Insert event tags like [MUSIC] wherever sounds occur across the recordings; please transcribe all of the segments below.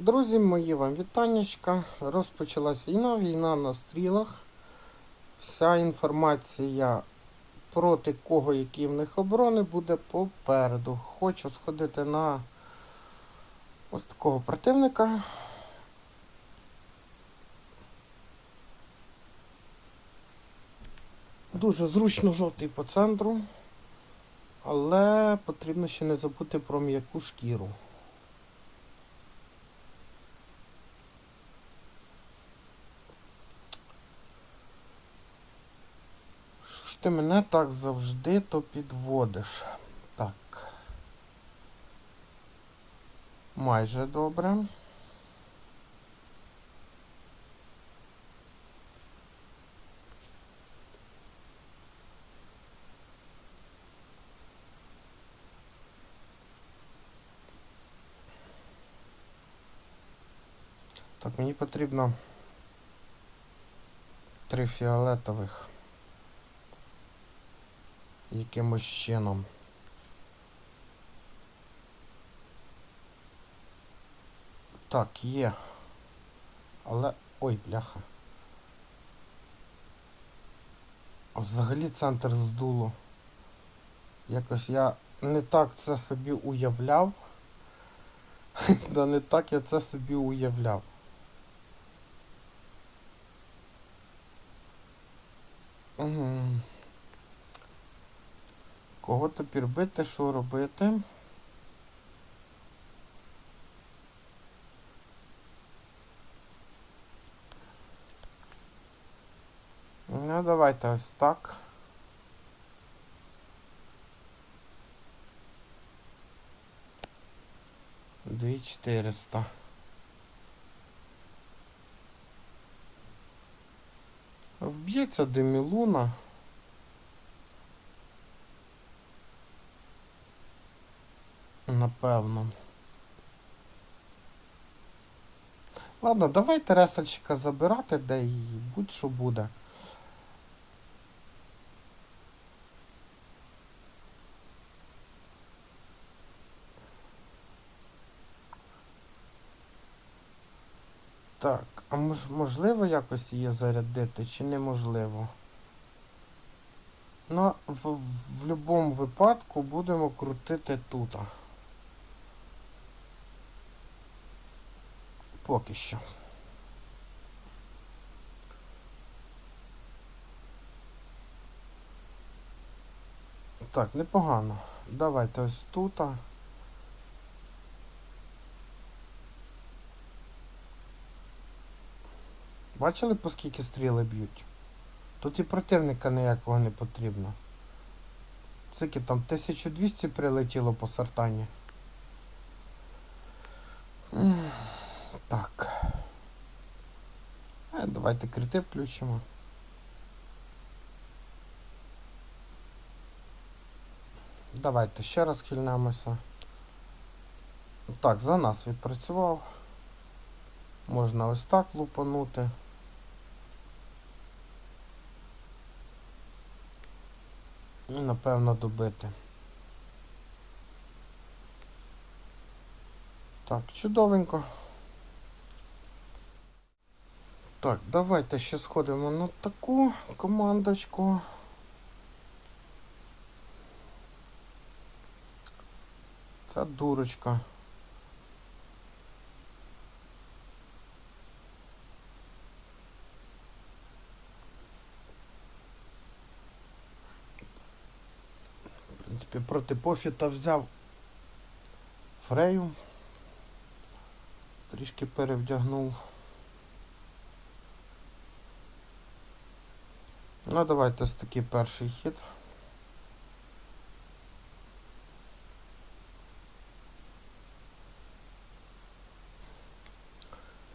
Друзі мої, вам вітаннячка. Розпочалась війна, війна на стрілах. Вся інформація проти кого, які в них оборони, буде попереду. Хочу сходити на ось такого противника. Дуже зручно жовтий по центру, але потрібно ще не забути про м'яку шкіру. Ти мене так завжди то підводиш? Так. Майже добре. Так, мені потрібно три фіолетових якимось чином. Так, є. Але... Ой, бляха. Взагалі центр здуло. Якось я не так це собі уявляв. [LAUGHS] Да не так я це собі уявляв. Угу. Кого тепер бити, що робити? Ну, давайте ось так. Дві чотириста. Вб'ється Демілуна. Напевно. Ладно, давайте ресельщика забирати, де і будь-що буде. Так, а мож, можливо якось її зарядити чи неможливо? Ну, в, в будь-якому випадку будемо крутити тут. Поки що. Так, непогано. Давайте ось тут. Бачили, по скільки стріли б'ють? Тут і противника ніякого не потрібно. Скільки там 1200 прилетіло по сартані. М, Так. Е, давайте крити включимо. Давайте ще раз хильнемося. Так, за нас відпрацював. Можна ось так лупанути. І напевно добити. Так, чудовенько. Так, давайте ще сходимо на таку командочку. Це дурочка. В принципі, проти Пофіта взяв Фрею. Трішки перевдягнув. Ну, давайте ось такий перший хід.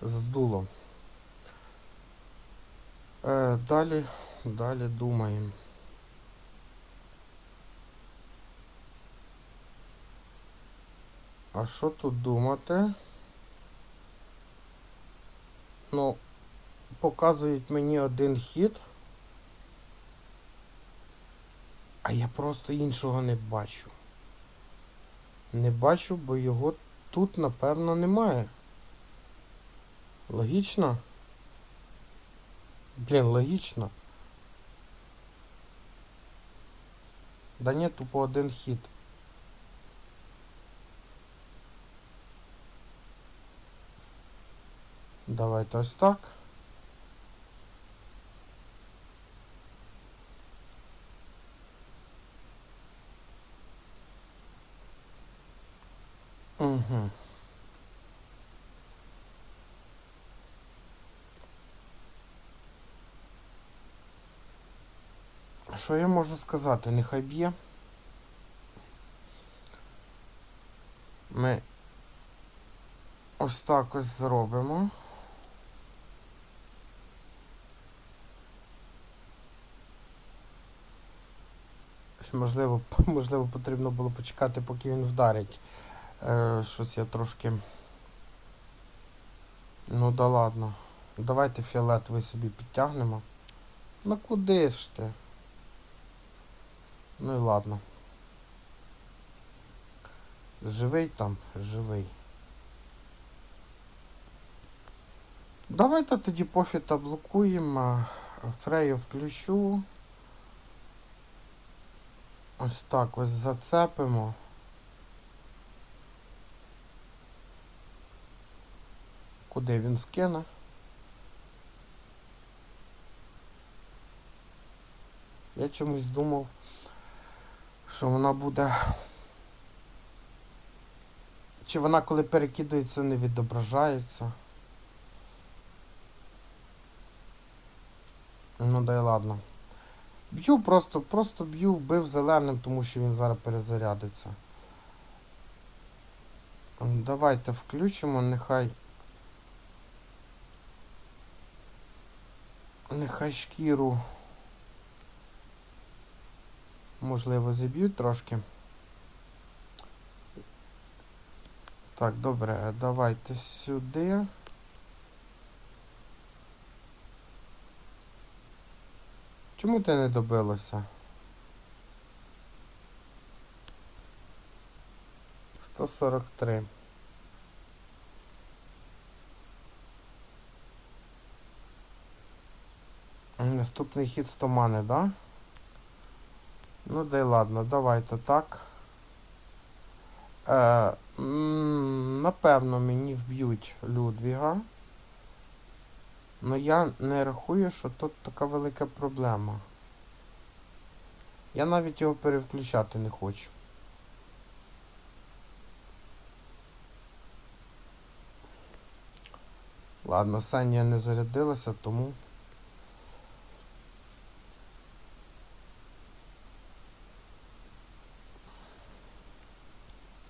Здуло. Е, далі, далі думаємо. А що тут думати? Ну, показують мені один хід. А я просто іншого не бачу. Не бачу, бо його тут, напевно, немає. Логічно? Блін, логічно. Да ні, тупо один хід. Давайте ось так. Угу. Що я можу сказати? Нехай б'є. Ми ось так ось зробимо. Можливо, можливо, потрібно було почекати, поки він вдарить. Е, щось я трошки. Ну да ладно. Давайте фіолетовий собі підтягнемо. Ну куди ж ти? Ну і ладно. Живий там, живий. Давайте тоді пофіта блокуємо. Фрею включу. Ось так ось зацепимо. Куди він скине? Я чомусь думав, що вона буде. Чи вона коли перекидується, не відображається? Ну да й ладно. Б'ю просто, просто б'ю, бив зеленим, тому що він зараз перезарядиться. Давайте включимо, нехай. Нехай шкіру. Можливо, зіб'ють трошки. Так, добре, давайте сюди. Чому ти не добилося? 143. Наступний хід 100 мани, да? Ну да й ладно, давайте так. Е, напевно, мені вб'ють Людвіга. Ну я не рахую, що тут така велика проблема. Я навіть його перевключати не хочу. Ладно, Сенія не зарядилася, тому.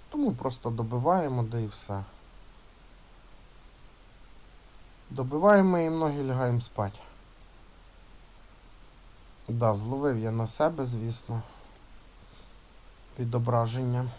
Тому просто добиваємо, да і все. Добиваємо і ноги лягаємо спати. Да, зловив я на себе, звісно. Відображення.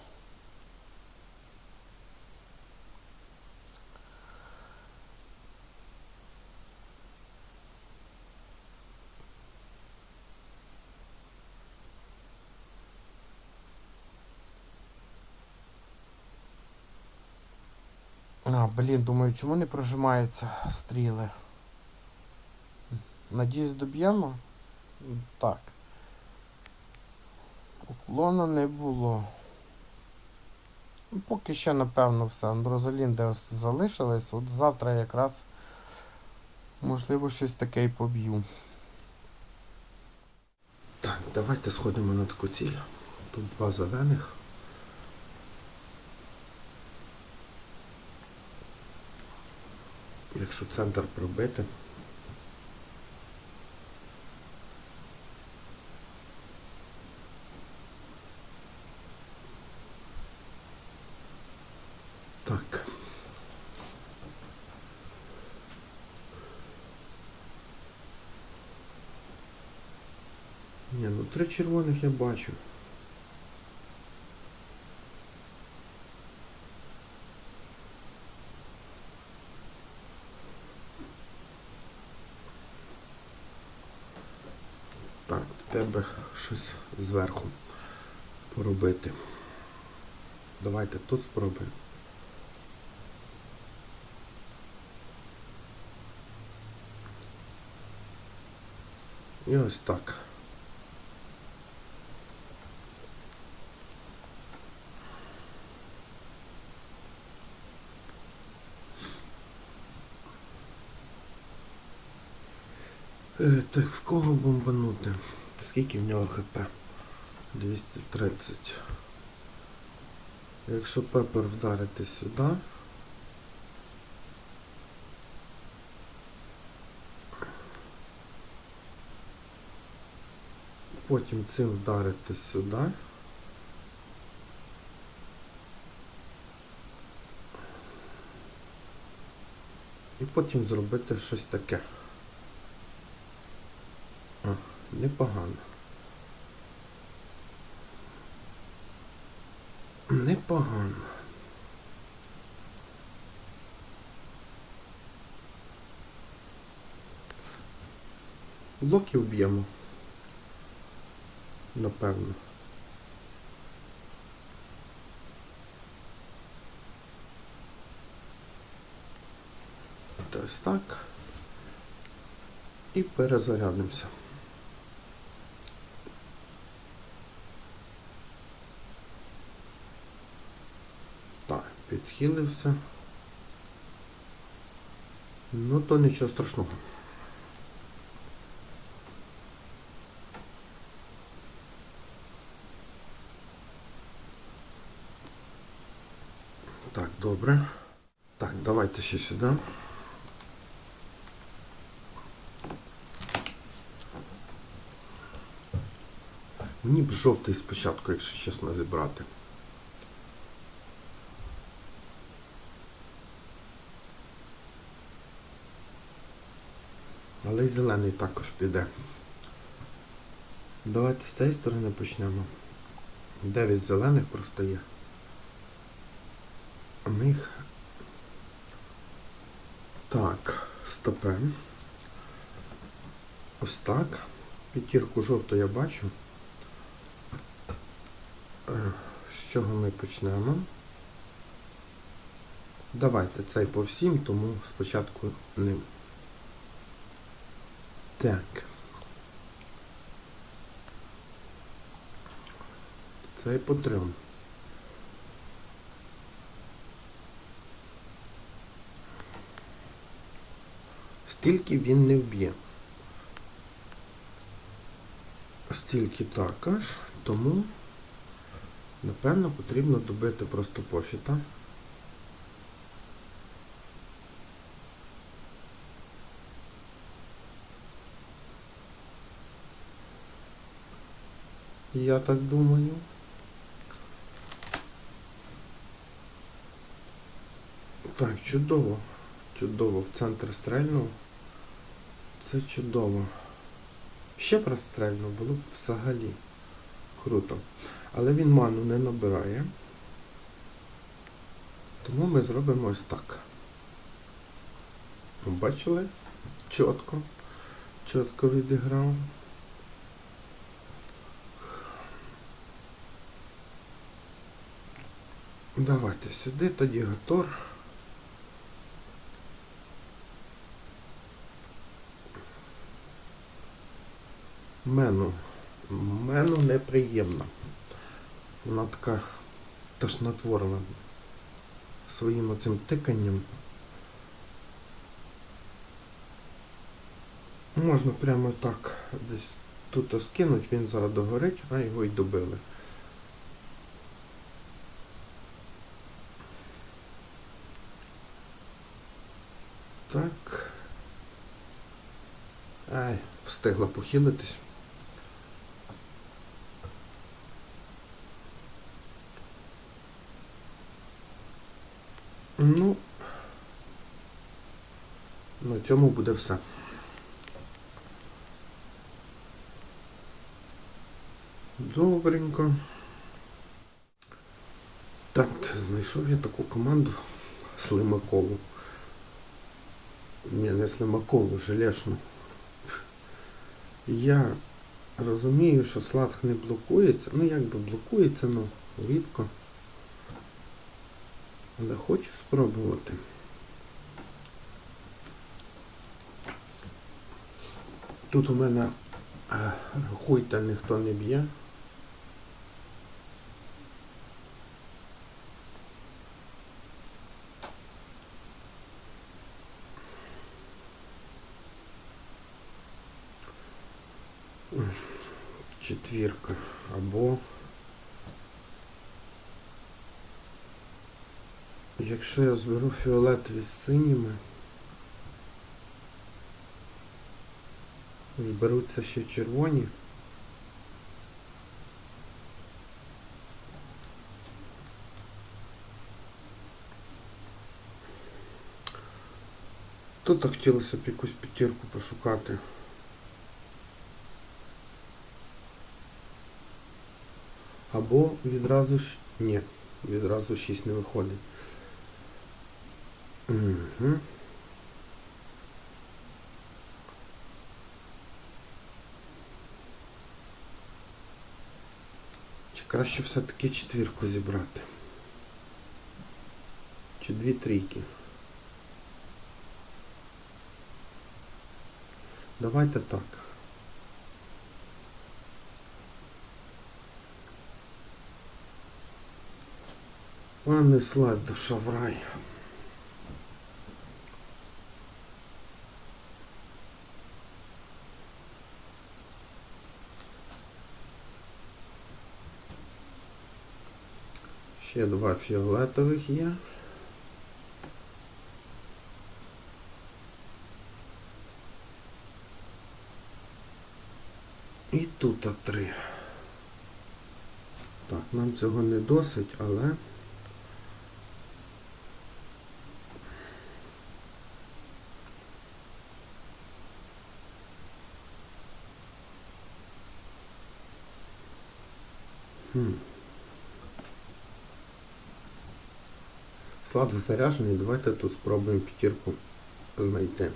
А, блін, думаю, чому не прожимаються стріли? Надіюсь, доб'ємо? Так. Уклона не було. Ну, Поки що, напевно, все. Розалінди ось залишились. От завтра якраз можливо щось таке і поб'ю. Так, давайте сходимо на таку ціль. Тут два зелених. Якщо центр пробити. Так. Ні, ну три червоних я бачу. тебе щось зверху поробити. Давайте тут спробуємо. І ось так. Е, так, в кого бомбанути? Скільки в нього хп? 230. Якщо пепер вдарити сюди. Потім цим вдарити сюди. І потім зробити щось таке. Непогано. Непогано. Блоків б'ємо. Напевно. Ось так. І перезарядимося. Так, підхилився. Ну, то нічого страшного. Так, добре. Так, давайте ще сюди. Мені б жовтий спочатку, якщо чесно, зібрати. Але й зелений також піде. Давайте з цієї сторони почнемо. Дев'ять зелених просто є. У них. Так, стопе. Ось так. П'ятірку жовту я бачу. Е, З чого ми почнемо? Давайте цей по всім, тому спочатку ним. Так. Цей по трьом. Стільки він не вб'є. Стільки також, тому напевно потрібно добити просто пофіта. Я так думаю. Так, чудово. Чудово. В центр стрельнув. Це чудово. Ще раз було б взагалі круто. Але він ману не набирає. Тому ми зробимо ось так. Бачили? Чітко. Чітко відіграв. Давайте сюди, тоді Гатор. Мену. Мену неприємна. Вона така тошнотворна своїм оцим тиканням. Можна прямо так десь тут скинуть, він зараз догорить, а його й добили. Так. Ай, встигла похилитись. Ну, на цьому буде все. Добренько. Так, знайшов я таку команду Слимакову. Ні, не Слимакову, Желешну. Я розумію, що слад не блокується. Ну як би блокується, ну рідко. Але хочу спробувати. Тут у мене Е, Рахуйте, ніхто не б'є. Четвірка або якщо я зберу фіолетові з синіми, зберуться ще червоні. Тут хотілося б якусь п'ятірку пошукати. Або відразу ж... Ні, відразу 6 не виходить. Угу. Чи краще все-таки четвірку зібрати? Чи дві трійки? Давайте так. Понеслась душа в рай. Ще два фіолетових є. І тут три. Так, нам цього не досить, але... Хм. Склад заряджений, давайте тут спробуємо п'ятірку знайти.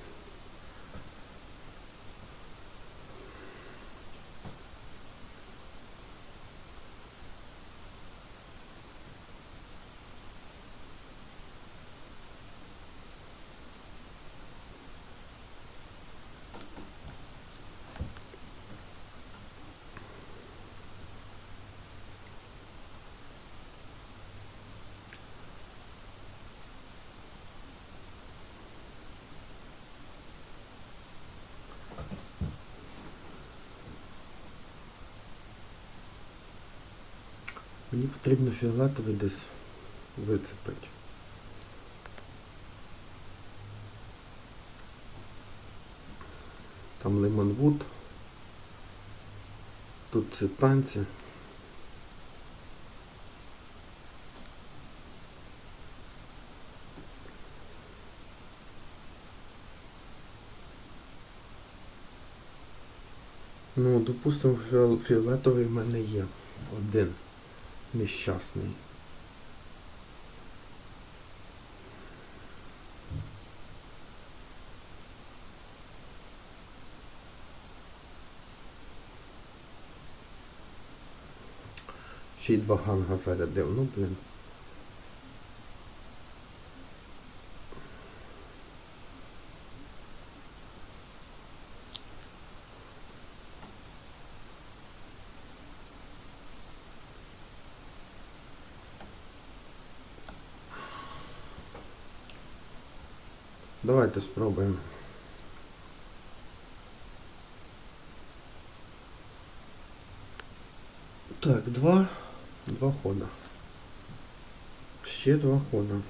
Мені потрібно фіолетовий десь вицепити. Там лимонвуд. Тут ці танці. Ну, допустимо, фіолетовий в мене є. Один. Нещасний. Ще й два ганга зарядив. Ну, блін. Давайте спробуємо. Так, два. Два хода. Ще два хода.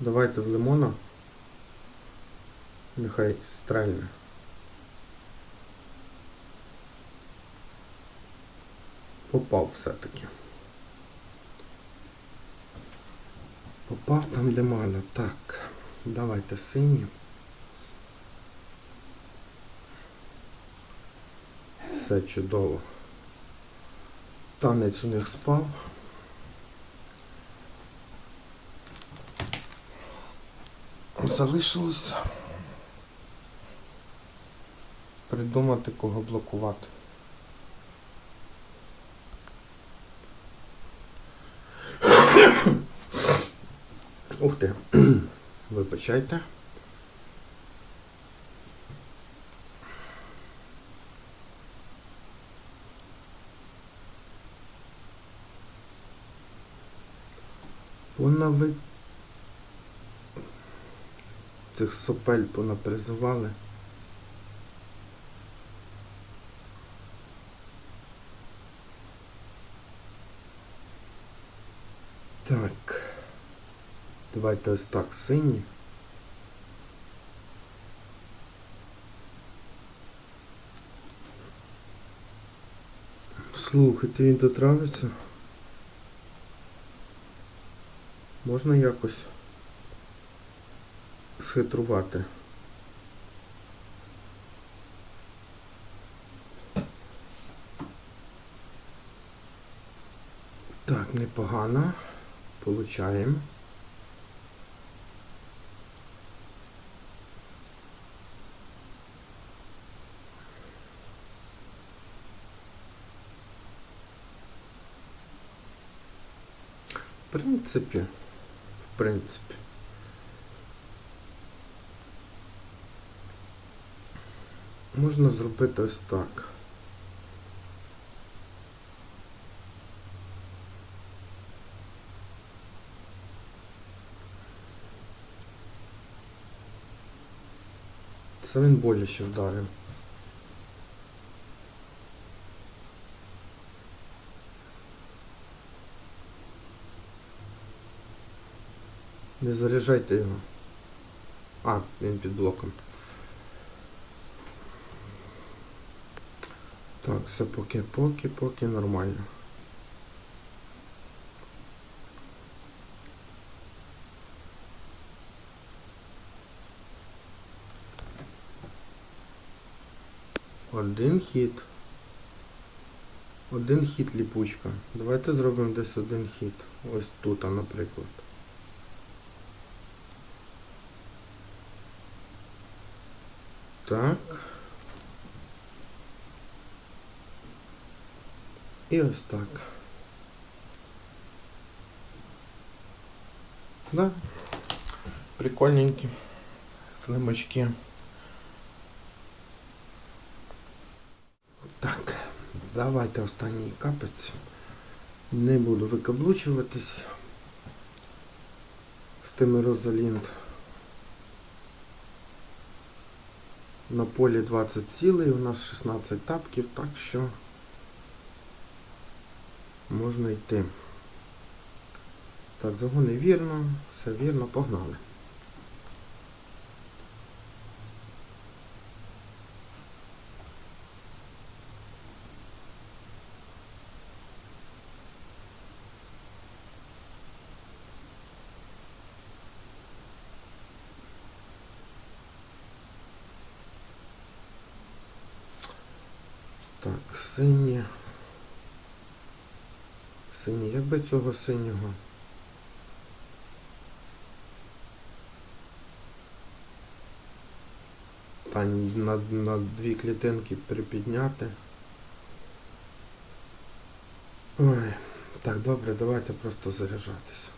Давайте в лимона. Нехай стрельне. Попав все-таки. Попав там, де мало. Так, давайте сині. Все чудово. Танець у них спав. Залишилось придумати, кого блокувати. Ух ти. [CLEARS THROAT] Вибачайте. Понави... Цих сопель понапризивали. Так. Давайте ось так сині. Слухайте, він дотравиться. Можна якось схитрувати. Так, непогано. Получаємо. В принципі, в принципі. Можна зробити ось так. Це він боляче вдарив. Не заряджайте його. А, він під блоком. Так, все поки, поки, поки нормально. Один хід. Один хід ліпучка. Давайте зробимо десь один хід. Ось тут, наприклад. Так. І ось так. Да. Прикольненькі. Слимачки. Так, давайте останній капець. Не буду викаблучуватись з тими Розалінд. На полі 20 цілей, у нас 16 тапків, так що можна йти. Так, загони вірно, все вірно, погнали. Так, сині. Сині. Як би цього синього? Та на, на дві клітинки припідняти. Ой, так, добре, давайте просто заряджатися.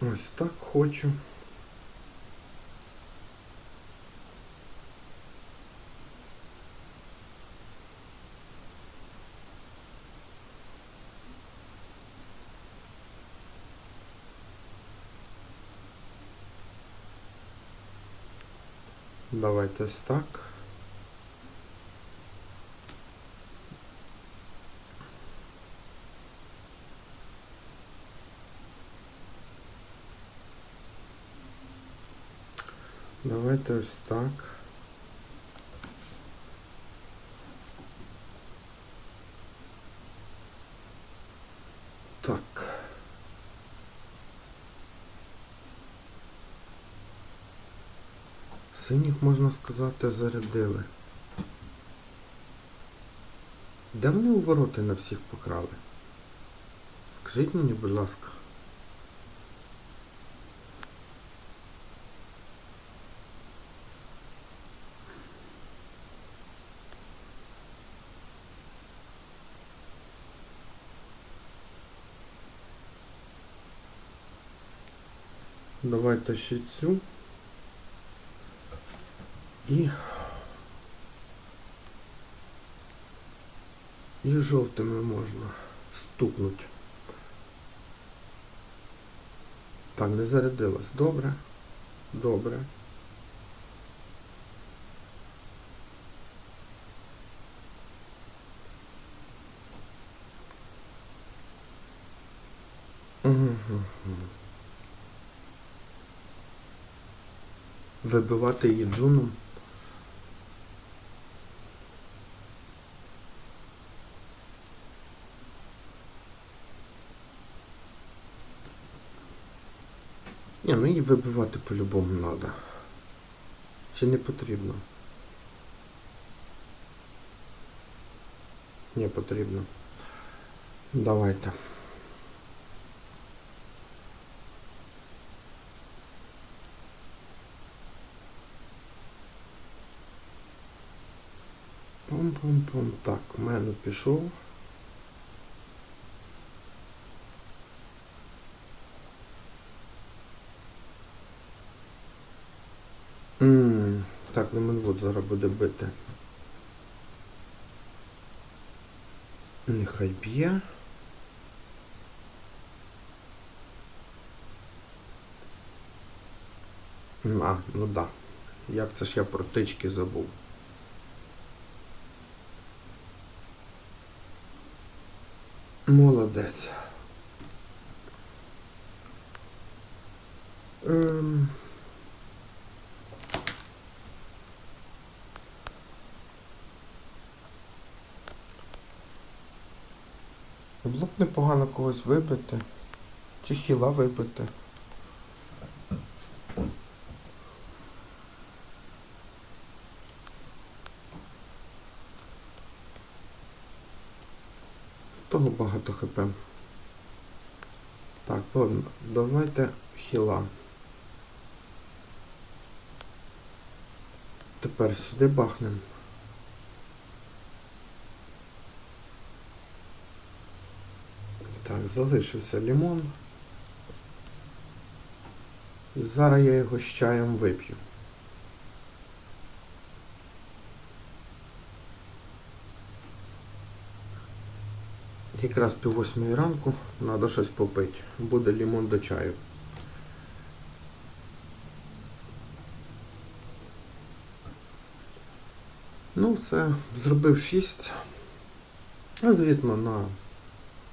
Ось так хочу. Ось так. Давайте ось. Так. Синіх, можна сказати, зарядили. Де вони у вороти на всіх покрали? Скажіть мені, будь ласка. Давайте ще цю. І. І жовтими можна стукнути. Так, не зарядилось. Добре. Добре. Вибивати її джуном. Вибивати по-любому треба. Чи не потрібно? Не потрібно. Давайте. Пум-пум-пум. Так, у мене пішов. Так, лимонвуд зараз буде бити. Нехай б'є. А, ну да. Як це ж я про тички забув? Молодець. Ем... Було б непогано когось вибити. Чи хіла вибити. В того багато хп. Так, ладно, давайте хіла. Тепер сюди бахнемо. Так, залишився лимон. І зараз я його з чаєм вип'ю. Якраз пів восьмої ранку треба щось попити. Буде лимон до чаю. Ну, все, зробив 6. А, звісно, на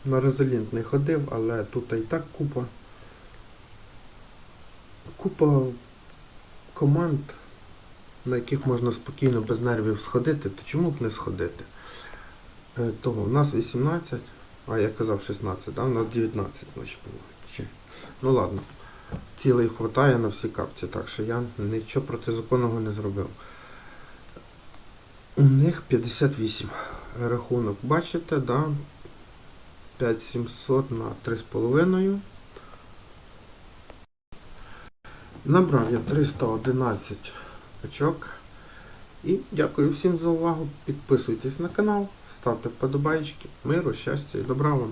на резолінт не ходив, але тут і так купа. Купа команд, на яких можна спокійно без нервів сходити, то чому б не сходити? Е, Того, у нас 18, а я казав 16, да? у нас 19, значить було. Чи? Ну ладно, цілий хватає на всі капці, так що я нічого протизаконного не зробив. У них 58 рахунок, бачите, да? 5700 на 3,5. Набрав я 311 очок. І дякую всім за увагу. Підписуйтесь на канал, ставте вподобайки. Миру, щастя і добра вам.